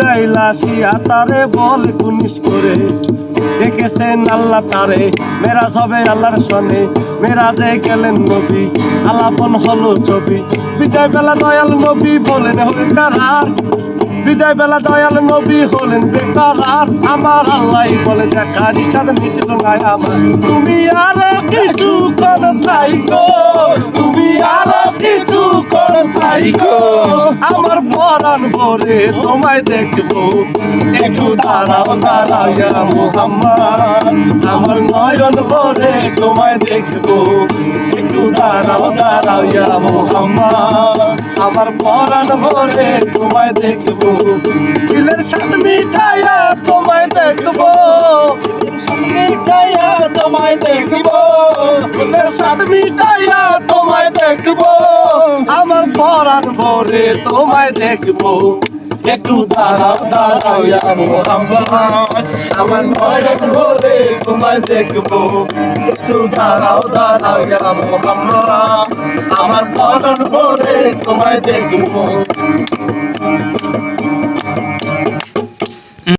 জিব্রাইল আসিয়া তারে বলে আল্লাহ তারে। মেরাজ হবে আল্লাহর সনে মেরাজে আলাপন হলো ছবি। বিদায় বেলা দয়াল নবী বলেন হলে কারার? বিদায় বেলা দয়াল নবী হলেন বেকার আর আমার আল্লাহ বলে, দেখা নিশান মিটল না আমার। তুমি আর কিছু কর তাই গো। তুমি আর কিছু কর তাই গো। আমার পরাণ ভরে তোমায় দেখব। একটু দাঁড়াও দাঁড়াও ইয়া মোহাম্মদ। আমার নয়ন ভরে তোমায় দেখব। একটু দাঁড়াও দাঁড়াও ইয়া মোহাম্মদ। আমার পরাণ ভরে তোমায় দেখব। দিলের সাথে মিঠাইয়া তোমায় দেখব। মিঠাইয়া তোমায় দেখব। দিলের সাথে মিঠাইয়া তোমায় দেখব। পরাণ ভরে তোমায় দেখব। একটু দাঁড়াও দাঁড়াও আমার নয়ন ভরে তোমায় দেখব। একটু দাঁড়াও দাঁড়াও আমার পরাণ ভরে তোমায় দেখব।